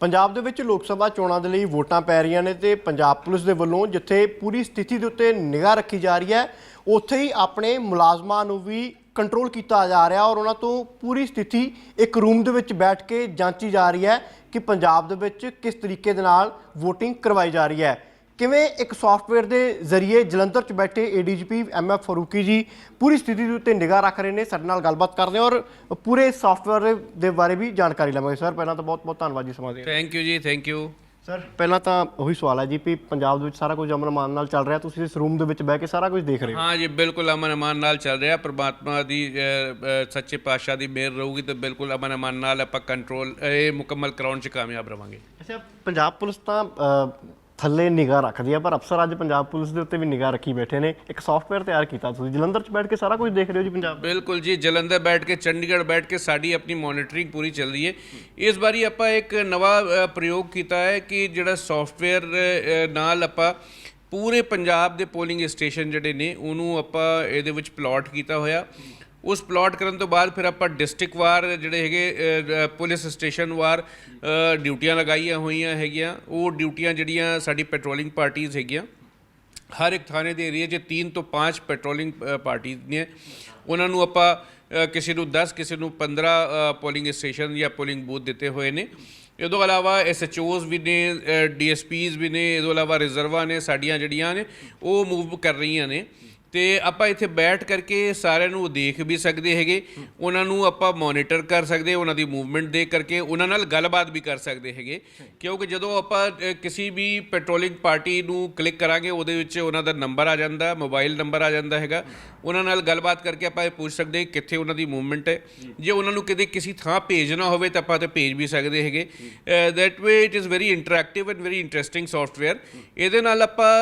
ਪੰਜਾਬ ਦੇ ਵਿੱਚ ਲੋਕ ਸਭਾ ਚੋਣਾਂ ਦੇ ਲਈ ਵੋਟਾਂ ਪੈ ਰਹੀਆਂ ਨੇ ਤੇ ਪੰਜਾਬ ਪੁਲਿਸ ਦੇ ਵੱਲੋਂ ਜਿੱਥੇ ਪੂਰੀ ਸਥਿਤੀ ਦੇ ਉੱਤੇ ਨਿਗਾਹ ਰੱਖੀ ਜਾ ਰਹੀ ਹੈ, ਉੱਥੇ ਹੀ ਆਪਣੇ ਮੁਲਾਜ਼ਮਾਂ ਨੂੰ ਵੀ ਕੰਟਰੋਲ ਕੀਤਾ ਜਾ ਰਿਹਾ ਔਰ ਉਹਨਾਂ ਤੋਂ ਪੂਰੀ ਸਥਿਤੀ ਇੱਕ ਰੂਮ ਦੇ ਵਿੱਚ ਬੈਠ ਕੇ ਜਾਂਚੀ ਜਾ ਰਹੀ ਹੈ ਕਿ ਪੰਜਾਬ ਦੇ ਵਿੱਚ ਕਿਸ ਤਰੀਕੇ ਦੇ ਨਾਲ VOTING ਕਰਵਾਈ ਜਾ ਰਹੀ ਹੈ। ਕਿਵੇਂ ਇੱਕ ਸੌਫਟਵੇਅਰ ਦੇ ਜ਼ਰੀਏ ਜਲੰਧਰ 'ਚ ਬੈਠੇ ਏਡੀਜੀਪੀ ਐਮਐਫ ਫਰੂਕੀ ਜੀ ਪੂਰੀ ਸਥਿਤੀ ਦੇ ਉੱਤੇ ਨਿਗਾਹ ਰੱਖ ਰਹੇ ਨੇ ਸਾਡੇ ਨਾਲ ਗੱਲਬਾਤ ਕਰਦੇ ਔਰ ਪੂਰੇ ਸੌਫਟਵੇਅਰ ਦੇ ਬਾਰੇ ਵੀ ਜਾਣਕਾਰੀ ਲਵਾਂਗੇ। ਸਰ ਪਹਿਲਾਂ ਤਾਂ ਬਹੁਤ ਬਹੁਤ ਧੰਨਵਾਦ ਜੀ ਸਮਾਂ ਦੇਣ ਲਈ। Thank you ji thank you sir ਪਹਿਲਾਂ ਤਾਂ ਉਹੀ ਸਵਾਲ ਹੈ ਜੀ ਵੀ ਪੰਜਾਬ ਦੇ ਵਿੱਚ ਸਾਰਾ ਕੁਝ ਅਮਨ ਮਾਨ ਨਾਲ ਚੱਲ ਰਿਹਾ ਤੁਸੀਂ ਇਸ ਰੂਮ ਦੇ ਵਿੱਚ ਬਹਿ ਕੇ ਸਾਰਾ ਕੁਝ ਦੇਖ ਰਹੇ ਹੋ। ਹਾਂ ਜੀ ਬਿਲਕੁਲ ਅਮਨ ਅਮਾਨ ਨਾਲ ਚੱਲ ਰਿਹਾ ਪ੍ਰਮਾਤਮਾ ਦੀ ਸੱਚੇ ਪਾਤਸ਼ਾਹ ਦੀ ਮਿਹਰ ਰਹੂਗੀ ਤੇ ਬਿਲਕੁਲ ਅਮਨ ਅਮਾਨ ਨਾਲ ਆਪਾਂ ਕੰਟਰੋਲ ਇਹ ਮੁਕੰਮਲ ਕਰਾਉਣ 'ਚ ਕਾਮਯਾਬ ਰਵਾਂਗੇ। ਅੱਛਾ ਪੰਜਾਬ ਪੁਲਿਸ ਤਾਂ ਥੱਲੇ ਨਿਗਾਹ ਰੱਖਦੀ ਹੈ ਪਰ ਅਫਸਰ ਅੱਜ ਪੰਜਾਬ ਪੁਲਿਸ ਦੇ ਉੱਤੇ ਵੀ ਨਿਗਾਹ ਰੱਖੀ ਬੈਠੇ ਨੇ। ਇੱਕ ਸੌਫਟਵੇਅਰ ਤਿਆਰ ਕੀਤਾ ਤੁਸੀਂ। ਜਲੰਧਰ 'ਚ ਬੈਠ ਕੇ ਸਾਰਾ ਕੁਝ ਦੇਖ ਰਹੇ ਹੋ ਜੀ ਪੰਜਾਬ? ਬਿਲਕੁਲ ਜੀ, ਜਲੰਧਰ ਬੈਠ ਕੇ, ਚੰਡੀਗੜ੍ਹ ਬੈਠ ਕੇ ਸਾਡੀ ਆਪਣੀ ਮੋਨੀਟਰਿੰਗ ਪੂਰੀ ਚੱਲ ਰਹੀ ਹੈ। ਇਸ ਵਾਰੀ ਆਪਾਂ ਇੱਕ ਨਵਾਂ ਪ੍ਰਯੋਗ ਕੀਤਾ ਹੈ ਕਿ ਜਿਹੜਾ ਸੌਫਟਵੇਅਰ ਨਾਲ ਆਪਾਂ ਪੂਰੇ ਪੰਜਾਬ ਦੇ ਪੋਲਿੰਗ ਸਟੇਸ਼ਨ ਜਿਹੜੇ ਨੇ, ਉਹਨੂੰ ਆਪਾਂ ਇਹਦੇ ਵਿੱਚ ਪਲਾਟ ਕੀਤਾ ਹੋਇਆ। ਉਸ ਪਲਾਟ ਕਰਨ ਤੋਂ ਬਾਅਦ ਫਿਰ ਆਪਾਂ ਡਿਸਟ੍ਰਿਕਟ ਵਾਰ ਜਿਹੜੇ ਹੈਗੇ ਪੁਲਿਸ ਸਟੇਸ਼ਨ ਵਾਰ ਡਿਊਟੀਆਂ ਲਗਾਈਆਂ ਹੋਈਆਂ ਹੈਗੀਆਂ। ਉਹ ਡਿਊਟੀਆਂ ਜਿਹੜੀਆਂ ਸਾਡੀ ਪੈਟਰੋਲਿੰਗ ਪਾਰਟੀਆਂ ਹੈਗੀਆਂ। ਹਰ ਇੱਕ ਥਾਣੇ ਦੇ ਏਰੀਆ 'ਚ 3 ਤੋਂ 5 ਪੈਟਰੋਲਿੰਗ ਪਾਰਟੀ ਨੇ। ਉਹਨਾਂ ਨੂੰ ਆਪਾਂ ਕਿਸੇ ਨੂੰ 10 ਕਿਸੇ ਨੂੰ 15 ਪੋਲਿੰਗ ਸਟੇਸ਼ਨ ਜਾਂ ਪੋਲਿੰਗ ਬੂਥ ਦਿੱਤੇ ਹੋਏ ਨੇ। ਇਹ ਤੋਂ ਇਲਾਵਾ ਐਸਐਚਓਜ਼ ਵੀ ਨੇ ਡੀਐਸਪੀਜ਼ ਵੀ ਨੇ ਇਹ ਤੋਂ ਇਲਾਵਾ ਰਿਜ਼ਰਵਾਂ ਨੇ, ਸਾਡੀਆਂ ਜਿਹੜੀਆਂ ਨੇ, ਉਹ ਮੂਵ ਕਰ ਰਹੀਆਂ ਨੇ। ਤੇ ਆਪਾਂ ਇੱਥੇ ਬੈਠ ਕਰਕੇ ਸਾਰਿਆਂ ਨੂੰ ਦੇਖ ਵੀ ਸਕਦੇ ਹੈਗੇ। ਉਹਨਾਂ ਨੂੰ ਆਪਾਂ ਮੋਨੀਟਰ ਕਰ ਸਕਦੇ, ਉਹਨਾਂ ਦੀ ਮੂਵਮੈਂਟ ਦੇਖ ਕਰਕੇ ਉਹਨਾਂ ਨਾਲ ਗੱਲਬਾਤ ਵੀ ਕਰ ਸਕਦੇ ਹੈਗੇ। ਕਿਉਂਕਿ ਜਦੋਂ ਆਪਾਂ ਕਿਸੇ ਵੀ ਪੈਟਰੋਲਿੰਗ ਪਾਰਟੀ ਨੂੰ ਕਲਿੱਕ ਕਰਾਂਗੇ, ਉਹਦੇ ਵਿੱਚ ਉਹਨਾਂ ਦਾ ਨੰਬਰ ਆ ਜਾਂਦਾ ਮੋਬਾਈਲ ਨੰਬਰ ਆ ਜਾਂਦਾ ਹੈਗਾ। ਉਹਨਾਂ ਨਾਲ ਗੱਲਬਾਤ ਕਰਕੇ ਆਪਾਂ ਇਹ ਪੁੱਛ ਸਕਦੇ ਕਿੱਥੇ ਉਹਨਾਂ ਦੀ ਮੂਵਮੈਂਟ ਹੈ। ਜੇ ਉਹਨਾਂ ਨੂੰ ਕਿਤੇ ਕਿਸੇ ਥਾਂ ਭੇਜਣਾ ਹੋਵੇ ਤਾਂ ਆਪਾਂ ਤੇ ਭੇਜ ਵੀ ਸਕਦੇ ਹੈਗੇ। That way it is very interactive and very interesting software ਇਹਦੇ ਨਾਲ ਆਪਾਂ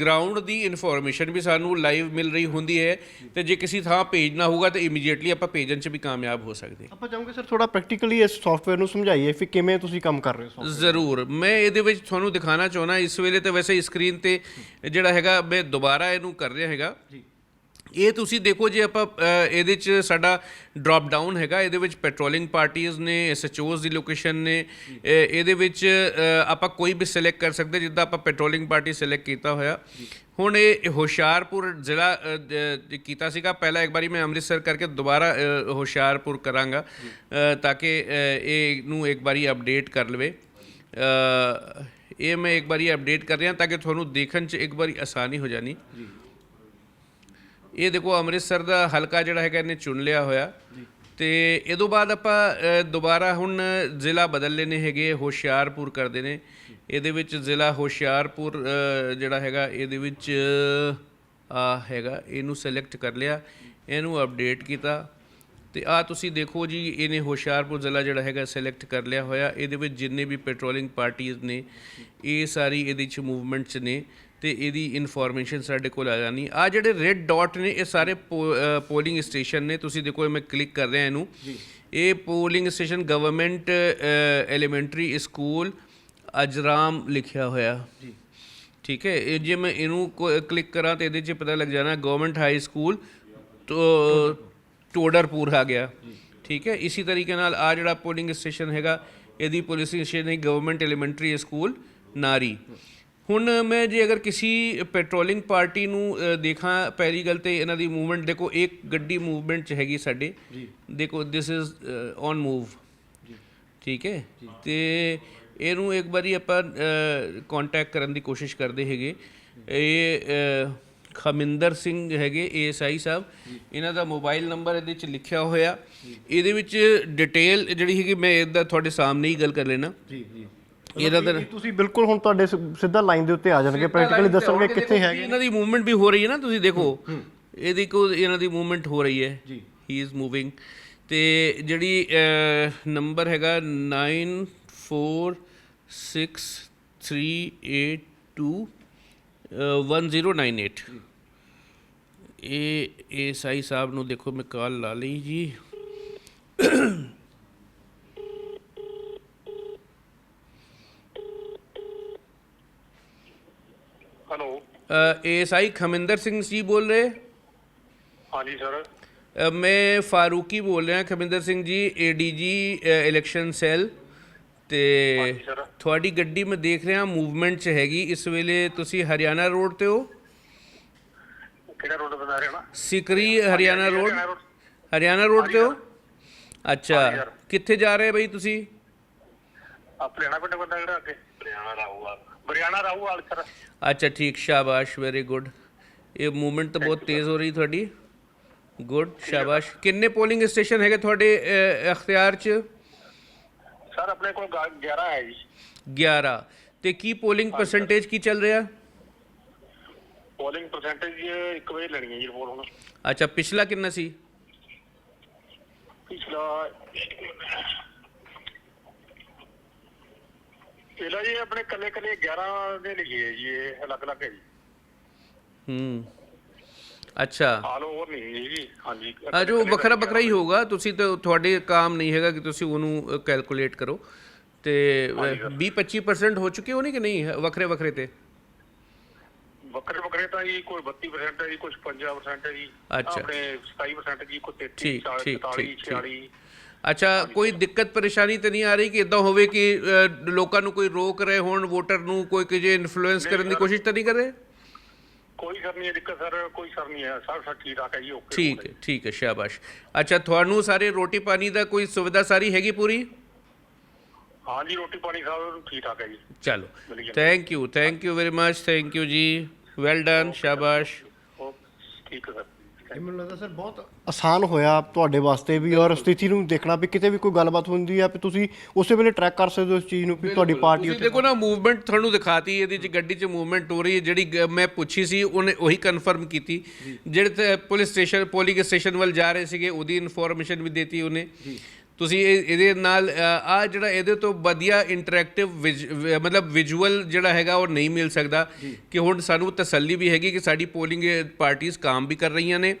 ਗਰਾਊਂਡ ਦੀ ਇਨਫੋਰਮੇਸ਼ਨ ਵੀ ਸਾਨੂੰ ਲਾਈਵ ਮਿਲ ਰਹੀ ਹੁੰਦੀ ਹੈ ਤੇ ਜੇ ਕਿਸੇ ਥਾਂ ਭੇਜਣਾ ਹੋਊਗਾ ਤਾਂ ਇਮੀਡੀਏਟਲੀ ਆਪਾਂ ਭੇਜਣ 'ਚ ਵੀ ਕਾਮਯਾਬ ਹੋ ਸਕਦੇ ਹਾਂ। ਆਪਾਂ ਚਾਹੋਗੇ ਸਰ ਥੋੜਾ ਪ੍ਰੈਕਟੀਕਲੀ ਇਸ ਸੌਫਟਵੇਅਰ ਨੂੰ ਸਮਝਾਈਏ ਫਿਰ ਕਿਵੇਂ ਤੁਸੀਂ ਕੰਮ ਕਰ ਰਹੇ ਹੋ ਜ਼ਰੂਰ। ਮੈਂ ਇਹਦੇ ਵਿੱਚ ਤੁਹਾਨੂੰ ਦਿਖਾਣਾ ਚਾਹੁੰਦਾ ਇਸ ਵੇਲੇ ਤੇ ਵੈਸੇ ਸਕਰੀਨ ਤੇ ਜਿਹੜਾ ਹੈਗਾ ਮੈਂ ਦੁਬਾਰਾ ਇਹਨੂੰ ਕਰ ਰਿਹਾ ਹੈਗਾ। ਜੀ। ਇਹ ਤੁਸੀਂ ਦੇਖੋ ਜੇ ਆਪਾਂ ਇਹਦੇ ਚ ਸਾਡਾ ਡ੍ਰੌਪ ਡਾਊਨ ਹੈਗਾ ਇਹਦੇ ਵਿੱਚ ਪੈਟਰੋਲਿੰਗ ਪਾਰਟੀਆਂ ਨੇ ਐਸਐਚਓਜ਼ ਦੀ ਲੋਕੇਸ਼ਨ ਨੇ ਇਹਦੇ ਵਿੱਚ ਆਪਾਂ ਕੋਈ ਵੀ ਸਿਲੈਕਟ ਕਰ ਸਕਦੇ ਜਿੱਦਾਂ ਆਪਾਂ ਪੈਟਰੋਲਿੰਗ ਪਾਰਟੀ ਸਿਲੈਕਟ ਕੀਤਾ ਹੋਇਆ। ਹੁਣ ਇਹ ਹੁਸ਼ਿਆਰਪੁਰ ਜ਼ਿਲ੍ਹਾ ਕੀਤਾ ਸੀਗਾ। ਪਹਿਲਾਂ ਇੱਕ ਵਾਰੀ ਮੈਂ ਅੰਮ੍ਰਿਤਸਰ ਕਰਕੇ ਦੁਬਾਰਾ ਹੁਸ਼ਿਆਰਪੁਰ ਕਰਾਂਗਾ ਤਾਂ ਕਿ ਅ, ਇਹ ਨੂੰ ਇੱਕ ਵਾਰੀ ਅਪਡੇਟ ਕਰ ਲਵੇ। ਇਹ ਮੈਂ ਇੱਕ ਵਾਰੀ ਅਪਡੇਟ ਕਰ ਰਿਹਾ ਤਾਂ ਕਿ ਤੁਹਾਨੂੰ ਦੇਖਣ 'ਚ ਇੱਕ ਵਾਰੀ ਆਸਾਨੀ ਹੋ ਜਾਣੀ। ਇਹ ਦੇਖੋ ਅੰਮ੍ਰਿਤਸਰ ਦਾ ਹਲਕਾ ਜਿਹੜਾ ਹੈਗਾ ਇਹਨੇ ਚੁਣ ਲਿਆ ਹੋਇਆ। ਤੇ ਇਹ ਤੋਂ ਬਾਅਦ ਆਪਾਂ ਦੁਬਾਰਾ ਹੁਣ ਜ਼ਿਲ੍ਹਾ ਬਦਲ ਲੈਣੇ ਹੈਗੇ ਹੁਸ਼ਿਆਰਪੁਰ ਕਰਦੇ ਨੇ। ਇਹਦੇ ਵਿੱਚ ਜ਼ਿਲ੍ਹਾ ਹੁਸ਼ਿਆਰਪੁਰ ਜਿਹੜਾ ਹੈਗਾ ਇਹਦੇ ਵਿੱਚ ਆ ਹੈਗਾ ਇਹਨੂੰ ਸਿਲੈਕਟ ਕਰ ਲਿਆ। ਇਹਨੂੰ ਅਪਡੇਟ ਕੀਤਾ। ਤੇ ਆ ਤੁਸੀਂ ਦੇਖੋ ਜੀ ਇਹਨੇ ਹੁਸ਼ਿਆਰਪੁਰ ਜ਼ਿਲ੍ਹਾ ਜਿਹੜਾ ਹੈਗਾ ਸਿਲੈਕਟ ਕਰ ਲਿਆ ਹੋਇਆ। ਇਹਦੇ ਵਿੱਚ ਜਿੰਨੇ ਵੀ ਪੈਟਰੋਲਿੰਗ ਪਾਰਟੀਆਂ ਨੇ ਇਹ ਸਾਰੀ ਇਹਦੇ ਚ ਮੂਵਮੈਂਟ ਚ ਨੇ। ਤੇ ਇਹਦੀ ਇਨਫੋਰਮੇਸ਼ਨ ਸਾਡੇ ਕੋਲ ਆ ਜਾਣੀ। ਆ ਜਿਹੜੇ ਰੈੱਡ ਡਾਟ ਨੇ ਇਹ ਸਾਰੇ ਪੋਲਿੰਗ ਸਟੇਸ਼ਨ ਨੇ। ਤੁਸੀਂ ਦੇਖੋ ਇਹ ਮੈਂ ਕਲਿੱਕ ਕਰ ਰਿਹਾ ਇਹਨੂੰ। ਇਹ polling station government elementary school Ajram ਲਿਖਿਆ ਹੋਇਆ। ਜੀ। ਠੀਕ ਹੈ? ਇਹ ਜੇ ਮੈਂ ਇਹਨੂੰ ਕਲਿੱਕ ਕਰਾਂ ਤੇ ਇਹਦੇ 'ਚ ਪਤਾ ਲੱਗ ਜਾਣਾ ਗਵਰਨਮੈਂਟ ਹਾਈ ਸਕੂਲ ਤੋਂ ਟੋਡਰਪੁਰ ਆ ਗਿਆ। ਠੀਕ ਹੈ? ਇਸੇ ਤਰੀਕੇ ਨਾਲ ਆ ਜਿਹੜਾ ਪੋਲਿੰਗ ਸਟੇਸ਼ਨ ਹੈਗਾ ਇਹਦੀ ਪੁਲਿਸਿੰਗ ਸਟੇਸ਼ਨ ਹੈ ਗਵਰਨਮੈਂਟ ਐਲੀਮੈਂਟਰੀ ਸਕੂਲ ਨਾਰੀ। ਹੁਣ ਮੈਂ ਜੇ ਅਗਰ ਕਿਸੇ ਪੈਟਰੋਲਿੰਗ ਪਾਰਟੀ ਨੂੰ ਦੇਖਾਂ ਪਹਿਲੀ ਗੱਲ ਤੇ ਇਹਨਾਂ ਦੀ ਮੂਵਮੈਂਟ ਦੇਖੋ ਇੱਕ ਗੱਡੀ ਮੂਵਮੈਂਟ ਚ ਹੈਗੀ ਸਾਡੇ। ਦੇਖੋ ਦਿਸ ਇਜ਼ ਔਨ ਮੂਵ ਠੀਕ ਹੈ? ਤੇ ਇਹਨੂੰ ਇੱਕ ਵਾਰੀ ਆਪਾਂ ਕੰਟੈਕਟ ਕਰਨ ਦੀ ਕੋਸ਼ਿਸ਼ ਕਰਦੇ ਹੈਗੇ। ਇਹ ਖਮਿੰਦਰ ਸਿੰਘ ਹੈਗੇ ਏਐਸਆਈ ਸਾਹਿਬ। ਇਹਨਾਂ ਦਾ ਮੋਬਾਈਲ ਨੰਬਰ ਇਹਦੇ ਵਿੱਚ ਲਿਖਿਆ ਹੋਇਆ। ਇਹਦੇ ਵਿੱਚ ਡਿਟੇਲ ਜਿਹੜੀ ਹੈਗੀ ਮੈਂ ਇਹਦਾ ਤੁਹਾਡੇ ਸਾਹਮਣੇ ਹੀ ਗੱਲ ਕਰ ਲੈਣਾ ਜੀ ਜੀ। ਇਹਦਾ ਤਾਂ ਤੁਸੀਂ ਬਿਲਕੁਲ ਹੁਣ ਤੁਹਾਡੇ ਸਿੱਧਾ ਲਾਈਨ ਦੇ ਉੱਤੇ ਆ ਜਾਣਗੇ ਪ੍ਰੈਕਟੀਕਲੀ ਦੱਸਣਗੇ ਕਿੱਥੇ ਹੈਗੇ। ਇਹਨਾਂ ਦੀ ਮੂਵਮੈਂਟ ਵੀ ਹੋ ਰਹੀ ਹੈ ਨਾ ਤੁਸੀਂ ਦੇਖੋ। ਇਹਦੀ ਕੋ ਇਹਨਾਂ ਦੀ ਮੂਵਮੈਂਟ ਹੋ ਰਹੀ ਹੈ। ਜੀ। ਹੀ ਇਜ਼ ਮੂਵਿੰਗ ਤੇ ਜਿਹੜੀ ਨੰਬਰ ਹੈਗਾ 9446382198 ਇਹ ਇਹ ਸਾਈ ਸਾਹਿਬ ਨੂੰ ਦੇਖੋ ਮੈਂ ਕਾਲ ਲਾ ਲਈ ਜੀ। ਹੈਲੋ ਏਐਸਆਈ ਖਮਿੰਦਰ ਸਿੰਘ ਜੀ ਬੋਲ ਰਹੇ? ਹਾਂਜੀ ਸਰ। ਮੈਂ ਫਾਰੂਕੀ ਬੋਲ ਰਿਹਾ ਖਮਿੰਦਰ Singh ji ADG election cell ਤੇ ਤੁਹਾਡੀ ਗੱਡੀ ਮੈਂ ਦੇਖ ਰਿਹਾ ਮੂਵਮੈਂਟ 'ਚ ਹੈਗੀ। ਇਸ ਵੇਲੇ ਤੁਸੀਂ ਹਰਿਆਣਾ ਰੋਡ ਤੇ ਹੋ? ਕਿਹੜਾ ਰੋਡ ਬਣਾ ਰਹੇ ਹੋ ਨਾ ਸਿਕਰੀ ਹਰਿਆਣਾ ਰੋਡ। ਹਰਿਆਣਾ ਰੋਡ। ਤੇ ਹੋ? ਅੱਛਾ। ਕਿੱਥੇ ਜਾ ਰਹੇ ਬਈ ਤੁਸੀਂ? ਪਲੇਣਾ ਪਿੰਡ ਬੰਦਾ ਕਿਹੜਾ ਅੱਗੇ? ਹਰਿਆਣਾ ਰਾਹੂਵਾਲ ਹਰਿਆਣਾ ਰਾਹੂਵਾਲ ਸਰ। ਅੱਛਾ ਠੀਕ ਸ਼ਾਬਾਸ਼ ਵੈਰੀ ਗੁੱਡ ਇਹ ਮੂਵਮੈਂਟ ਤਾਂ ਬਹੁਤ ਤੇਜ਼ ਹੋ ਰਹੀ ਤੁਹਾਡੀ। ਗੁੱਡ ਸ਼ਾਬਾਸ਼। ਕਿੰਨੇ ਪੋਲਿੰਗ ਸਟੇਸ਼ਨ ਹੈਗੇ ਤੁਹਾਡੇ ਅਖਤਿਆਰ 'ਚ? ਸਰ ਆਪਣੇ ਕੋਲ ਗਾ- 11 ਹੈ ਜੀ। 11 ਤੇ ਕੀ ਪੋਲਿੰਗ ਪਰਸੈਂਟੇਜ ਕੀ ਚੱਲ ਰਿਹਾ? ਪੋਲਿੰਗ ਪਰਸੈਂਟੇਜ ਇੱਕ ਵਜੇ ਲੈਣੀ ਹੈ ਜੀ ਰਿਪੋਰਟ ਹੁਣ। ਅੱਛਾ ਪਿਛਲਾ ਕਿੰਨਾ ਸੀ? ਪਿਛਲਾ ਪਹਿਲਾ ਜੀ ਆਪਣੇ ਕੱਲੇ ਕੱਲੇ 11 ਦੇ ਲਿਖੇ ਹੈ ਜੀ ਇਹ ਅਲੱਗ ਅਲੱਗ ਹੈ ਜੀ। ਹੂੰ। ਅੱਛਾ। ਆਲ ਓਵਰ ਨਹੀਂ ਜੀ ਹਾਂਜੀ। ਆ ਜੋ ਵੱਖਰਾ ਵੱਖਰਾ ਹੀ ਹੋਊਗਾ ਤੁਸੀਂ ਤਾਂ ਤੁਹਾਡੇ ਕੰਮ ਨਹੀਂ ਹੈਗਾ ਕਿ ਤੁਸੀਂ ਉਹਨੂੰ ਕੈਲਕੂਲੇਟ ਕਰੋ। ਤੇ 20 25% ਹੋ ਚੁੱਕੇ ਹੋ ਨਹੀਂ ਕਿ ਨਹੀਂ ਵੱਖਰੇ ਵੱਖਰੇ ਤੇ? ਵੱਖਰੇ ਵੱਖਰੇ ਤਾਂ ਜੀ ਕੋਈ 32% ਹੈ ਜੀ ਕੁਝ 50% ਹੈ ਜੀ। ਅੱਛਾ। ਆਪਣੇ 27% ਜੀ ਕੋਈ 33 ਠੀਕ, 40 ਠੀਕ, 44 ਠੀਕ, 46 ਅੱਛਾ ਕੋਈ ਦਿੱਕਤ ਪਰੇਸ਼ਾਨੀ ਤੇ ਨਹੀਂ ਆ ਰਹੀ ਕਿ ਇਦਾਂ ਹੋਵੇ ਕਿ ਲੋਕਾਂ ਨੂੰ ਕੋਈ ਰੋਕ ਰਹੇ ਹੋਣ ਵੋਟਰ ਨੂੰ ਕੋਈ ਕਿ ਇਨਫਲੂਐਂਸ ਕਰਨ ਦੀ ਕੋਸ਼ਿਸ਼ ਤਾਂ ਨਹੀਂ ਕਰ ਰਹੇ? ਕੋਈ ਸਰ ਨਹੀਂ ਦਿੱਕਤ ਸਰ ਕੋਈ ਸਰ ਨਹੀਂ ਹੈ। ਸਰ ਸਰ ਠੀਕ ਠਾਕ ਹੈ ਜੀ ਓਕੇ। ਠੀਕ ਹੈ ਠੀਕ ਹੈ ਸ਼ਾਬਾਸ਼। ਅੱਛਾ ਤੁਹਾਨੂੰ ਸਾਰੇ ਰੋਟੀ ਪਾਣੀ ਦਾ ਕੋਈ ਸੁਵਿਧਾ ਸਾਰੀ ਹੈਗੀ ਪੂਰੀ? ਹਾਂ ਜੀ ਰੋਟੀ ਪਾਣੀ ਸਭ ਠੀਕ ਠਾਕ ਹੈ ਜੀ। ਚਲੋ। Thank you thank you very much thank you ਜੀ। ਵੈਲ ਡਨ ਸ਼ਾਬਾਸ਼। ਠੀਕ ਹੈ ਸਰ। ਇਹ ਮੈਨੂੰ ਲੱਗਦਾ ਸਰ ਬਹੁਤ ਆਸਾਨ ਹੋਇਆ ਤੁਹਾਡੇ ਵਾਸਤੇ ਵੀ ਔਰ ਸਥਿਤੀ ਨੂੰ ਦੇਖਣਾ ਵੀ ਕਿਤੇ ਵੀ ਕੋਈ ਗੱਲਬਾਤ ਹੁੰਦੀ ਹੈ ਵੀ ਤੁਸੀਂ ਉਸੇ ਵੇਲੇ ਟਰੈਕ ਕਰ ਸਕਦੇ ਹੋ ਇਸ ਚੀਜ਼ ਨੂੰ ਵੀ ਤੁਹਾਡੀ ਪਾਰਟੀ ਤੁਸੀਂ ਉੱਤੇ ਦੇਖੋ ਨਾ ਮੂਵਮੈਂਟ ਤੁਹਾਨੂੰ ਦਿਖਾਤੀ ਇਹਦੇ ਚ ਗੱਡੀ ਚ ਮੂਵਮੈਂਟ ਹੋ ਰਹੀ ਹੈ ਜਿਹੜੀ ਗ- ਮੈਂ ਪੁੱਛੀ ਸੀ ਉਹਨੇ ਉਹੀ ਕਨਫਰਮ ਕੀਤੀ। ਜਿਹੜੇ ਤੇ ਪੁਲਿਸ ਸਟੇਸ਼ਨ ਪੋਲਿੰਗ ਸਟੇਸ਼ਨ ਵੱਲ ਜਾ ਰਹੇ ਸੀਗੇ ਉਹਦੀ ਇਨਫੋਰਮੇਸ਼ਨ ਵੀ ਦਿੱਤੀ ਉਹਨੇ। ਤੁਸੀਂ ਇਹ- ਇਹਦੇ ਨਾਲ ਆ ਜਿਹੜਾ ਇਹਦੇ ਤੋਂ ਵਧੀਆ ਇੰਟਰੈਕਟਿਵ ਮਤਲਬ ਵਿਜ਼ੂਅਲ ਜਿਹੜਾ ਹੈਗਾ ਉਹ ਨਹੀਂ ਮਿਲ ਸਕਦਾ। ਕਿ ਹੁਣ ਸਾਨੂੰ ਤਸੱਲੀ ਵੀ ਹੈਗੀ ਕਿ ਸਾਡੀ ਪੋਲਿੰਗ ਪਾਰਟੀਆਂ ਕੰਮ ਵੀ ਕਰ ਰਹੀਆਂ ਨੇ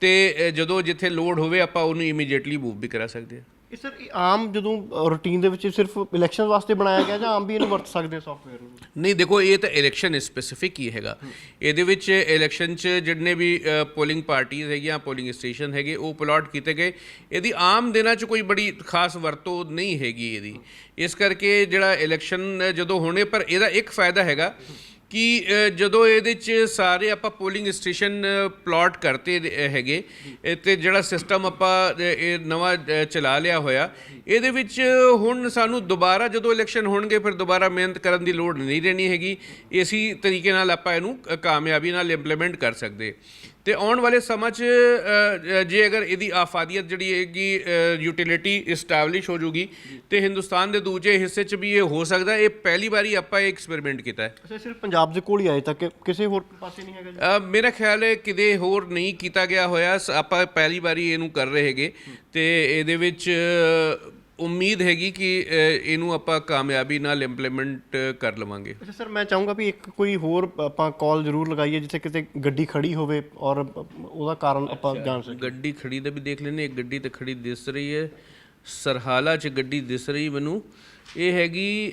ਤੇ ਜਦੋਂ ਜਿੱਥੇ ਲੋਡ ਹੋਵੇ ਆਪਾਂ ਉਹਨੂੰ ਇਮੀਡੀਏਟਲੀ ਮੂਵ ਵੀ ਕਰਾ ਸਕਦੇ ਹਾਂ। ਇਹ ਸਰ ਇਹ ਆਮ ਜਦੋਂ ਰੂਟੀਨ ਦੇ ਵਿੱਚ ਸਿਰਫ ਇਲੈਕਸ਼ਨ ਵਾਸਤੇ ਬਣਾਇਆ ਗਿਆ ਜਾਂ ਆਮ ਵੀ ਇਹਨੂੰ ਵਰਤ ਸਕਦੇ ਸੌਫਟਵੇਅਰ ਨੂੰ? ਨਹੀਂ ਦੇਖੋ ਇਹ ਤਾਂ ਇਲੈਕਸ਼ਨ ਸਪੈਸੀਫਿਕ ਹੀ ਹੈਗਾ। ਇਹਦੇ ਵਿੱਚ ਇਲੈਕਸ਼ਨ 'ਚ ਜਿੰਨੇ ਵੀ ਪੋਲਿੰਗ ਪਾਰਟੀਆਂ ਹੈਗੀਆਂ ਪੋਲਿੰਗ ਸਟੇਸ਼ਨ ਹੈਗੇ ਉਹ ਪਲਾਟ ਕੀਤੇ ਗਏ। ਇਹਦੀ ਆਮ ਦਿਨਾਂ 'ਚ ਕੋਈ ਬੜੀ ਖਾਸ ਵਰਤੋਂ ਨਹੀਂ ਹੈਗੀ ਇਹਦੀ। ਇਸ ਕਰਕੇ ਜਿਹੜਾ ਇਲੈਕਸ਼ਨ ਜਦੋਂ ਹੋਣੇ ਪਰ ਇਹਦਾ ਇੱਕ ਫਾਇਦਾ ਹੈਗਾ ਕਿ ਜਦੋਂ ਇਹਦੇ 'ਚ ਸਾਰੇ ਆਪਾਂ ਪੋਲਿੰਗ ਸਟੇਸ਼ਨ ਪਲਾਟ ਕਰਤੇ ਹੈਗੇ ਤੇ ਜਿਹੜਾ ਸਿਸਟਮ ਆਪਾਂ ਇਹ ਨਵਾਂ ਚਲਾ ਲਿਆ ਹੋਇਆ ਇਹਦੇ ਵਿੱਚ ਹੁਣ ਸਾਨੂੰ ਦੁਬਾਰਾ ਜਦੋਂ ਇਲੈਕਸ਼ਨ ਹੋਣਗੇ ਫਿਰ ਦੁਬਾਰਾ ਮਿਹਨਤ ਕਰਨ ਦੀ ਲੋੜ ਨਹੀਂ ਰਹਿਣੀ ਹੈਗੀ। ਇਸੀ ਤਰੀਕੇ ਨਾਲ ਆਪਾਂ ਇਹਨੂੰ ਕਾਮਯਾਬੀ ਨਾਲ ਇੰਪਲੀਮੈਂਟ ਕਰ ਸਕਦੇ। ਤੇ ਆਉਣ ਵਾਲੇ ਸਮਾਂ 'ਚ ਜੇ ਅਗਰ ਇਹਦੀ ਆਫਾਦੀਅਤ ਜਿਹੜੀ ਹੈਗੀ ਯੂਟਿਲਿਟੀ ਇਸਟੈਬਲਿਸ਼ ਹੋ ਜੂਗੀ ਤੇ ਹਿੰਦੁਸਤਾਨ ਦੇ ਦੂਜੇ ਹਿੱਸੇ 'ਚ ਵੀ ਇਹ ਹੋ ਸਕਦਾ ਇਹ ਪਹਿਲੀ ਵਾਰੀ ਆਪਾਂ ਇਹ ਐਕਸਪੈਰੀਮੈਂਟ ਕੀਤਾ ਹੈ। ਅੱਛਾ ਸਿਰਫ ਪੰਜਾਬ ਦੇ ਕੋਲ ਹੀ ਆਏ ਤੱਕ ਕਿਸੇ ਹੋਰ ਪਾਸੇ ਨਹੀਂ ਹੈਗਾ ਮੇਰਾ ਖਿਆਲ ਹੈ ਕਿਤੇ ਹੋਰ ਨਹੀਂ ਕੀਤਾ ਗਿਆ ਹੋਇਆ ਆਪਾਂ ਪਹਿਲੀ ਵਾਰੀ ਇਹਨੂੰ ਕਰ ਰਹੇ ਹੈਗੇ ਤੇ ਇਹਦੇ ਵਿੱਚ ਉਮੀਦ ਹੈਗੀ ਕਿ ਇਹਨੂੰ ਆਪਾਂ ਕਾਮਯਾਬੀ ਨਾਲ ਇੰਪਲੀਮੈਂਟ ਕਰ ਲਵਾਂਗੇ। ਅੱਛਾ ਸਰ ਮੈਂ ਚਾਹੂੰਗਾ ਵੀ ਇੱਕ ਕੋਈ ਹੋਰ ਆਪਾਂ ਕਾਲ ਜ਼ਰੂਰ ਲਗਾਈਏ ਜਿੱਥੇ ਕਿਤੇ ਗੱਡੀ ਖੜੀ ਹੋਵੇ ਔਰ ਉਹਦਾ ਕਾਰਨ ਆਪਾਂ ਜਾਣ ਸਕੀਏ। ਗੱਡੀ ਖੜੀ ਦਾ ਵੀ ਦੇਖ ਲੈਨੇ ਇੱਕ ਗੱਡੀ ਤੇ ਖੜੀ ਦਿਸ ਰਹੀ ਹੈ। ਸਰਹਾਲਾ 'ਚ ਗੱਡੀ ਦਿਸ ਰਹੀ ਮੈਨੂੰ। ਇਹ ਹੈਗੀ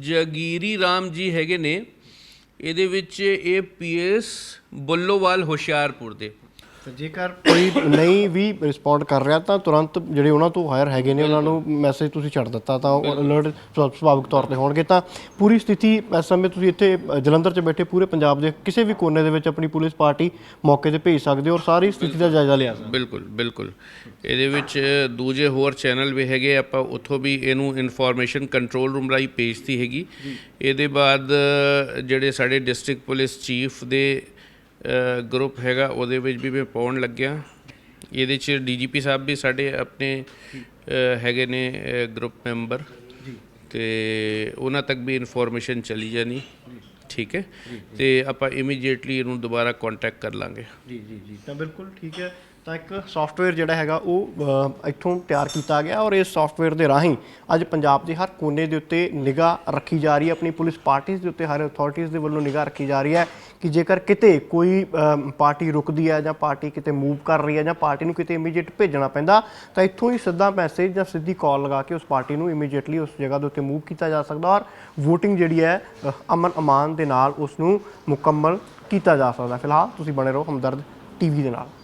ਜਗੀਰੀ ਰਾਮ ਜੀ ਹੈਗੇ ਨੇ। ਇਹਦੇ ਵਿੱਚ ਇਹ ਪੀਐਸ ਬੁੱਲੋਵਾਲ ਹੁਸ਼ਿਆਰਪੁਰ ਦੇ। ਤੇ ਜੇਕਰ ਕੋਈ ਨਹੀਂ ਵੀ ਰਿਸਪੌਂਡ ਕਰ ਰਿਹਾ ਤਾਂ ਤੁਰੰਤ ਜਿਹੜੇ ਉਹਨਾਂ ਤੋਂ ਹਾਇਰ ਹੈਗੇ ਨੇ ਉਹਨਾਂ ਨੂੰ ਮੈਸੇਜ ਤੁਸੀਂ ਛੱਡ ਦਿੱਤਾ ਤਾਂ ਉਹ ਅਲਰਟ ਸੁਭਾਵਿਕ ਤੌਰ ਤੇ ਹੋਣਗੇ। ਤਾਂ ਪੂਰੀ ਸਥਿਤੀ ਇਸ ਸਮੇਂ ਤੁਸੀਂ ਇੱਥੇ ਜਲੰਧਰ 'ਚ ਬੈਠੇ ਪੂਰੇ ਪੰਜਾਬ ਦੇ ਕਿਸੇ ਵੀ ਕੋਨੇ ਦੇ ਵਿੱਚ ਆਪਣੀ ਪੁਲਿਸ ਪਾਰਟੀ ਮੌਕੇ ਤੇ ਭੇਜ ਸਕਦੇ ਹੋ ਔਰ ਸਾਰੀ ਸਥਿਤੀ ਦਾ ਜਾਇਜ਼ਾ ਲਿਆ ਸਕਦੇ ਬਿਲਕੁਲ ਬਿਲਕੁਲ। ਇਹਦੇ ਵਿੱਚ ਦੂਜੇ ਹੋਰ ਚੈਨਲ ਵੀ ਹੈਗੇ ਆਪਾਂ ਉੱਥੋਂ ਵੀ ਇਹਨੂੰ ਇਨਫੋਰਮੇਸ਼ਨ ਕੰਟਰੋਲ ਰੂਮ ਰਾਹੀਂ ਭੇਜਤੀ ਹੈਗੀ। ਇਹਦੇ ਬਾਅਦ ਜਿਹੜੇ ਸਾਡੇ ਡਿਸਟ੍ਰਿਕਟ ਪੁਲਿਸ ਚੀਫ ਦੇ ਗਰੁੱਪ ਹੈਗਾ ਉਹਦੇ ਵਿੱਚ ਵੀ ਮੈਂ ਪਾਉਣ ਲੱਗਿਆ। ਇਹਦੇ ਚ ਡੀਜੀਪੀ ਸਾਹਿਬ ਵੀ ਸਾਡੇ ਆਪਣੇ ਹੈਗੇ ਨੇ ਗਰੁੱਪ ਮੈਂਬਰ ਤੇ ਉਹਨਾਂ ਤੱਕ ਵੀ ਇਨਫੋਰਮੇਸ਼ਨ ਚਲੀ ਜਾਣੀ। ਠੀਕ ਹੈ? ਤੇ ਆਪਾਂ ਇਮੀਡੀਏਟਲੀ ਇਹਨੂੰ ਦੁਬਾਰਾ ਕੰਟੈਕਟ ਕਰ ਲਾਂਗੇ। ਜੀ ਜੀ ਜੀ। ਤਾਂ ਬਿਲਕੁਲ ਠੀਕ ਹੈ। ਤਾਂ ਇੱਕ ਸੌਫਟਵੇਅਰ ਜਿਹੜਾ ਹੈਗਾ ਉਹ ਇੱਥੋਂ ਤਿਆਰ ਕੀਤਾ ਗਿਆ ਔਰ ਇਸ ਸੌਫਟਵੇਅਰ ਦੇ ਰਾਹੀਂ ਅੱਜ ਪੰਜਾਬ ਦੇ ਹਰ ਕੋਨੇ ਦੇ ਉੱਤੇ ਨਿਗਾਹ ਰੱਖੀ ਜਾ ਰਹੀ ਹੈ, ਆਪਣੀ ਪੁਲਿਸ ਪਾਰਟੀਆਂ ਦੇ ਉੱਤੇ, ਹਰ ਅਥਾਰਟੀਆਂ ਦੇ ਵੱਲੋਂ ਨਿਗਾਹ ਰੱਖੀ ਜਾ ਰਹੀ ਹੈ ਕਿ ਜੇਕਰ ਕਿਤੇ ਕੋਈ ਪਾਰਟੀ ਰੁਕਦੀ ਹੈ ਜਾਂ ਪਾਰਟੀ ਕਿਤੇ ਮੂਵ ਕਰ ਰਹੀ ਹੈ ਜਾਂ ਪਾਰਟੀ ਨੂੰ ਕਿਤੇ ਇਮੀਡੀਏਟ ਭੇਜਣਾ ਪੈਂਦਾ, ਤਾਂ ਇੱਥੋਂ ਹੀ ਸਿੱਧਾ ਮੈਸੇਜ ਜਾਂ ਸਿੱਧੀ ਕਾਲ ਲਗਾ ਕੇ ਉਸ ਪਾਰਟੀ ਨੂੰ ਇਮੀਡੀਏਟਲੀ ਉਸ ਜਗ੍ਹਾ ਦੇ ਉੱਤੇ ਮੂਵ ਕੀਤਾ ਜਾ ਸਕਦਾ ਔਰ VOTING ਜਿਹੜੀ ਹੈ ਅਮਨ ਅਮਾਨ ਦੇ ਨਾਲ ਉਸ ਨੂੰ ਮੁਕੰਮਲ ਕੀਤਾ ਜਾ ਸਕਦਾ। ਫਿਲਹਾਲ ਤੁਸੀਂ ਬਣੇ ਰਹੋ ਹਮਦਰਦ ਟੀਵੀ ਦੇ ਨਾਲ।